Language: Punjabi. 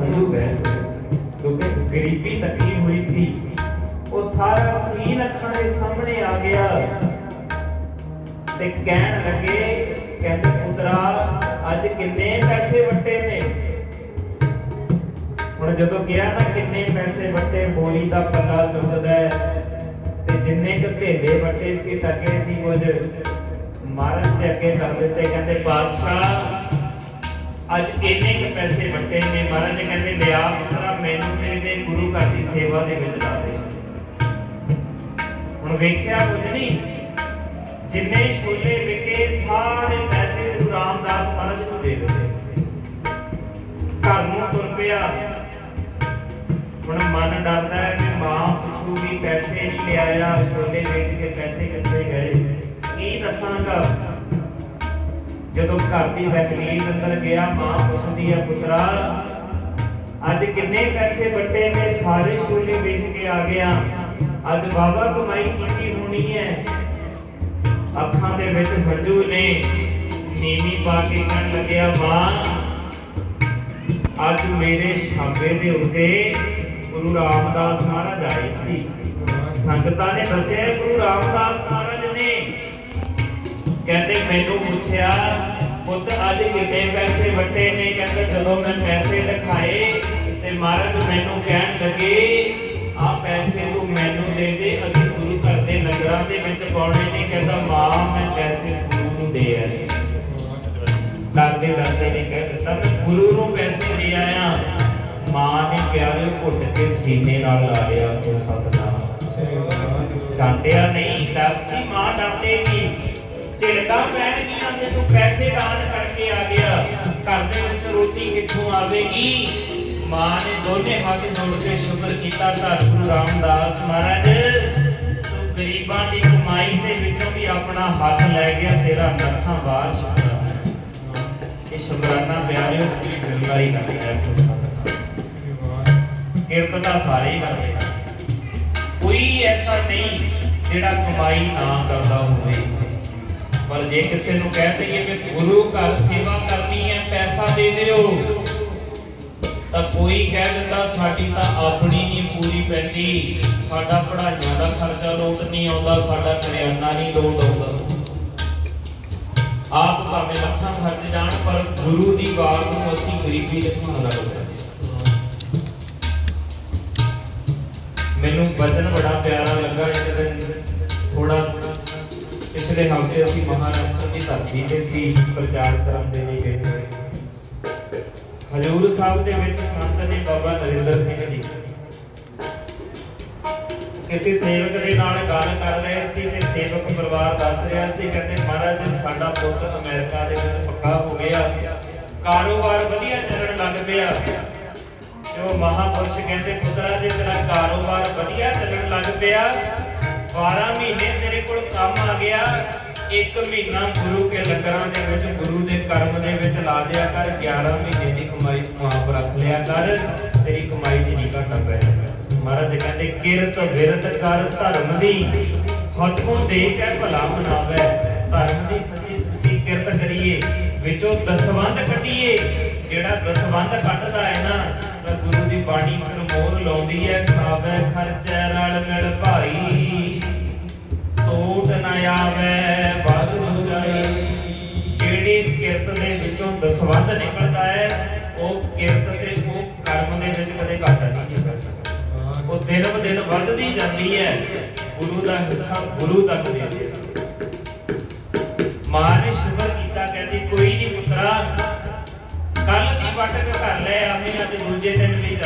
ਹੰਝੂ ਹੈ ਕਿਉਂਕਿ ਗਰੀਬੀ ਤੱਕੀ ਹੋਈ ਸੀ। ਉਹ ਸਾਰਾ ਸੀਨ ਅੱਖਾਂ ਦੇ ਸਾਹਮਣੇ ਆ ਗਿਆ। ਤੇ ਕਹਿਣ ਲੱਗੇ, ਕਹਿੰਦੇ, ਪੁੱਤਰਾ, ਅੱਜ ਕਿੰਨੇ ਪੈਸੇ ਵੱਟੇ ਨੇ? ਹੁਣ ਜਦੋਂ ਗਿਆ ਨਾ, ਕਿੰਨੇ ਪੈਸੇ ਵੱਟੇ? ਬੋਲੀ ਦਾ ਪੱਲਾ ਚੁੱਕਦਾ ਤੇ ਜਿੰਨੇ ਕੁ ਧੇਲੇ ਵੱਟੇ ਸੀ ਟਕੇ ਸੀ ਕੁਝ। ਮਹਾਰਾਜ ਦੇ ਅੱਗੇ ਕਰ ਦਿੱਤੇ। ਕਹਿੰਦੇ, ਬਾਦਸ਼ਾਹ ਅੱਜ ਇੰਨੇ ਕੁ ਪੈਸੇ ਵੱਟੇ ਨੇ ਮਹਾਰਾਜ ਜੀ, ਕਹਿੰਦੇ ਲਿਆ ਪੁੱਤਰਾ, ਮੈਨੂੰ ਤੇ ਗੁਰੂ ਘਰ ਦੀ ਸੇਵਾ ਦੇ ਵਿੱਚ ਲਾ ਦੇ। ਹੁਣ ਵੇਖਿਆ ਕੁਝ ਨਹੀਂ ਜਿੰਨੇ ਛੋਲੇ ਵਿਕੇ ਸਾਰੇ ਪੈਸੇ ਗੁਰੂ ਰਾਮਦਾਸ ਮਹਾਰਾਜ ਨੂੰ ਦੇ ਦਿੱਤੇ। ਘਰ ਨੂੰ ਤੁਰ ਪਿਆ। ਹੁਣ ਮਨ ਡਰਦਾ ਹੈ ਕਿ ਮਾਂ ਪੁੱਛੂਗੀ, ਪੈਸੇ ਨਹੀਂ ਲਿਆਇਆ, ਛੋਲੇ ਵੇਚ ਕੇ ਪੈਸੇ ਕਿੱਥੇ ਗਏ ਕੀ ਦੱਸਾਂਗਾ? ਜਦੋਂ ਘਰ ਦੀ ਦਹਲੀਜ਼ ਅੰਦਰ ਗਿਆ, ਮਾਂ ਪੁੱਛਦੀ ਹੈ ਪੁੱਤਰਾ, ਅੱਜ ਕਿੰਨੇ ਪੈਸੇ ਵੱਟੇ ਨੇ? ਸਾਰੇ ਛੋਲੇ ਵੇਚ ਕੇ ਆ ਗਿਆ। ਅੱਜ ਬਾਬਾ ਕਮਾਈ ਕੀਤੀ ਹੋਣੀ ਹੈ। ਅੱਖਾਂ ਦੇ ਵਿੱਚ ਹੰਝੂ ਨੇ। ਨੀਵੀਂ ਪਾ ਕੇ ਕਹਿਣ ਲੱਗਿਆ, ਮਾਂ, ਅੱਜ ਮੇਰੇ ਛਾਪੇ ਦੇ ਉੱਤੇ ਗੁਰੂ ਰਾਮਦਾਸ ਮਹਾਰਾਜ ਆਏ ਸੀ। ਸੰਗਤਾਂ ਨੇ ਦੱਸਿਆ, ਗੁਰੂ ਰਾਮਦਾਸ ਮਹਾਰਾਜ ਕਹਿੰਦੇ ਮੈਨੂੰ ਪੁੱਛਿਆ ਪੁੱਤ ਅੱਜ ਕਿੰਨੇ ਪੈਸੇ ਵੱਟੇ ਨੇ? ਕਹਿੰਦੇ ਜਦੋਂ ਮੈਂ ਪੈਸੇ ਦਿਖਾਏ ਤੇ ਮਹਾਰਾਜ ਮੈਨੂੰ ਕਹਿਣ ਲੱਗੇ ਆ ਪੈਸੇ ਤੂੰ ਮੈਨੂੰ ਦੇ ਦੇ ਅਸੀਂ ਗੁਰੂ ਘਰ ਦੇ ਲੰਗਰਾਂ ਦੇ ਵਿੱਚ ਪਾਉਣੇ ਨੇ। ਕਹਿੰਦਾ ਮਾਂ ਮੈਂ ਪੈਸੇ ਗੁਰੂ ਨੂੰ ਦੇ ਆਏ ਦਾਦੇ ਦਾਦੇ ਨੇ ਕਹਿ ਦਿੱਤਾ ਮੈਂ ਗੁਰੂ ਨੂੰ ਪੈਸੇ ਦੇ ਆਇਆ। ਮਾਂ ਨੇ ਪਿਆਰੇ ਘੁੱਟ ਕੇ ਸੀਨੇ ਨਾਲ ਲਾ ਲਿਆ ਤੇ ਸਤਨਾਮ। ਡਾਂਟਿਆ ਨਹੀਂ ਡਾਂਟੇਗੀ ਝਿੜਕਾਂ ਪੈਣਗੀਆਂ ਜੇ ਪੈਸੇ ਦਾਨ ਕਰਕੇ ਆ ਗਿਆ। ਘਰ ਦੇ ਵਿੱਚ ਰੋਟੀ ਕਿੱਥੋਂ ਆਵੇਗੀ? ਮਾਂ ਨੇ ਦੋਨੇ ਹੱਥ ਜੋੜ ਕੇ ਸ਼ੁਕਰ ਕੀਤਾ ਧੰਨ ਗੁਰੂ ਰਾਮਦਾਸ ਮਹਾਰਾਜ, ਤੂੰ ਗਰੀਬਾਂ ਦੀ ਕਮਾਈ ਦੇ ਵਿੱਚੋਂ ਵੀ ਆਪਣਾ ਹੱਥ ਲੈ ਗਿਆ, ਤੇਰਾ ਲੱਖਾਂ ਵਾਰ ਸ਼ੁਕਰਾਨਾ ਇਹ ਸ਼ੁਕਰਾਨਾ ਪਿਆਰਿਓ ਪੂਰੀ ਦਿਲਦਾਰੀ ਕਰਦਾ ਹੈ ਕੋਈ ਸਤਿਕਾਰ। ਕਿਰਤ ਤਾਂ ਸਾਰੇ ਹੀ ਕਰਦੇ ਕੋਈ ਐਸਾ ਨਹੀਂ ਜਿਹੜਾ ਕਮਾਈ ਨਾ ਕਰਦਾ ਹੋਵੇ। ਪਰ ਜੇ ਕਿਸੇ ਨੂੰ ਕਹਿ ਦਈਏ ਕਿ ਗੁਰੂ ਘਰ ਸੇਵਾ ਕਰਨੀ ਹੈ, ਪੈਸਾ ਦੇ ਦਿਓ, ਤਾਂ ਕੋਈ ਕਹਿ ਦਿੰਦਾ, ਸਾਡੀ ਤਾਂ ਆਪਣੀ ਨਹੀਂ ਪੂਰੀ ਪੈਂਦੀ। ਸਾਡਾ ਪੜ੍ਹਾਈਆਂ ਦਾ ਖਰਚਾ ਲੋਟ ਨਹੀਂ ਆਉਂਦਾ, ਸਾਡਾ ਕਰਿਆਨਾ ਨਹੀਂ ਲੋਟ ਆਉਂਦਾ। ਆਪ ਭਾਵੇਂ ਲੱਖਾਂ ਖਰਚ ਜਾਣ, ਪਰ ਗੁਰੂ ਦੀ ਵਾਰ ਨੂੰ ਅਸੀਂ ਗਰੀਬੀ ਦਿਖਾਉਣ ਲੱਗ ਪੈਂਦੇ ਮੈਨੂੰ ਬਚਨ ਬੜਾ ਪਿਆਰਾ ਲੱਗਾ ਇੱਕ ਪਿਛਲੇ ਹਫ਼ਤੇ ਅਸੀਂ ਮਹਾਰਾਸ਼ਟਰ ਦੀ ਧਰਤੀ ਤੇ ਸੀ, ਪ੍ਰਚਾਰ ਕਰਨ ਦੇ ਲਈ ਗਏ ਹੋਏ। ਹਜੂਰ ਸਾਹਿਬ ਦੇ ਵਿੱਚ ਸੰਤ ਨੇ ਬਾਬਾ ਨਰਿੰਦਰ ਸਿੰਘ ਜੀ। ਕਿਸੇ ਸੇਵਕ ਦੇ ਨਾਲ ਗੱਲ ਕਰ ਰਹੇ ਸੀ ਤੇ ਸੇਵਕ ਪਰਿਵਾਰ ਦੱਸ ਰਿਹਾ ਸੀ, ਕਹਿੰਦੇ, ਮਹਾਰਾਜ, ਸਾਡਾ ਪੁੱਤ ਅਮਰੀਕਾ ਦੇ ਵਿੱਚ ਪੱਕਾ ਹੋ ਗਿਆ। ਕਾਰੋਬਾਰ ਵਧੀਆ ਚੱਲਣ ਲੱਗ ਪਿਆ। ਤੇ ਉਹ ਮਹਾਪੁਰਸ਼ ਕਹਿੰਦੇ, ਪੁੱਤਰਾ, ਜੇ ਤੇਰਾ ਕਾਰੋਬਾਰ ਵਧੀਆ ਚੱਲਣ ਲੱਗ ਪਿਆ 12 ਮਹੀਨੇ ਤੇਰੇ ਕੋਲ ਕੰਮ ਆ ਗਿਆ। ਇੱਕ ਮਹੀਨਾ ਗੁਰੂ ਕੇ ਲੰਗਰਾਂ ਦੇ ਵਿੱਚ, ਗੁਰੂ ਦੇ ਕਰਮ ਦੇ ਵਿੱਚ ਲਾ ਦਿਆ ਕਰ। 11 ਮਹੀਨੇ ਦੀ ਕਮਾਈ ਤੂੰ ਰੱਖ ਲਿਆ ਕਰ। ਤੇਰੀ ਕਮਾਈ 'ਚ ਨਹੀਂ ਘਾਟਾ ਪੈ ਮਹਾਰਾਜ ਕਹਿੰਦੇ, ਕਿਰਤ ਵਿਰਤ ਕਰ ਧਰਮ ਦੀ। ਹੱਥੋਂ ਦੇ ਕੇ ਭਲਾ ਮਨਾਵੇ। ਧਰਮ ਦੀ ਸੱਚੀ ਸੁੱਚੀ ਕਿਰਤ ਕਰੀਏ। ਵਿੱਚੋਂ ਦਸਵੰਧ ਕੱਢੀਏ। ਜਿਹੜਾ ਦਸਵੰਧ ਕੱਢਦਾ ਹੈ ਨਾ, ਤਾਂ ਗੁਰੂ ਦੀ ਬਾਣੀ ਫਿਰ ਮੋਹਰ ਲਾਉਂਦੀ ਹੈ। ਖਾਵੇ ਖਰਚੈ ਰਲ ਮਿਲ ਭਾਈ। ਟੋਟ ਨਾ ਆਵੇ ਵਾਧੂ ਜਾਈ ਜਿਹੜੀ ਕਿਰਤ ਦੇ ਵਿੱਚੋਂ ਦਸਵੰਧ ਨਿਕਲਦਾ ਹੈ, ਉਹ ਕਿਰਤ ਤੇ ਉਹ ਕਰਮ ਦੇ ਵਿੱਚ ਕਦੇ ਘਾਟਾ ਨਹੀਂ ਕਰ ਸਕਦਾ। ਉਹ ਦਿਨ ਬ ਦਿਨ ਵੱਧਦੀ ਜਾਂਦੀ ਹੈ, ਗੁਰੂ ਦਾ ਹਿੱਸਾ ਗੁਰੂ ਤੱਕ ਦੇ ਦੇ ਮਾਂ ਨੇ ਸ਼ੁਕਰ ਕੀਤਾ ਕਹਿੰਦੀ, ਕੋਈ ਨਹੀਂ ਪੁੱਤਰਾ ਕੱਲ ਦੀ ਵਟਕ ਕਰ ਲੈ ਆਵੇਂ ਅੱਜ ਦੂਜੇ ਦਿਨ ਵੀ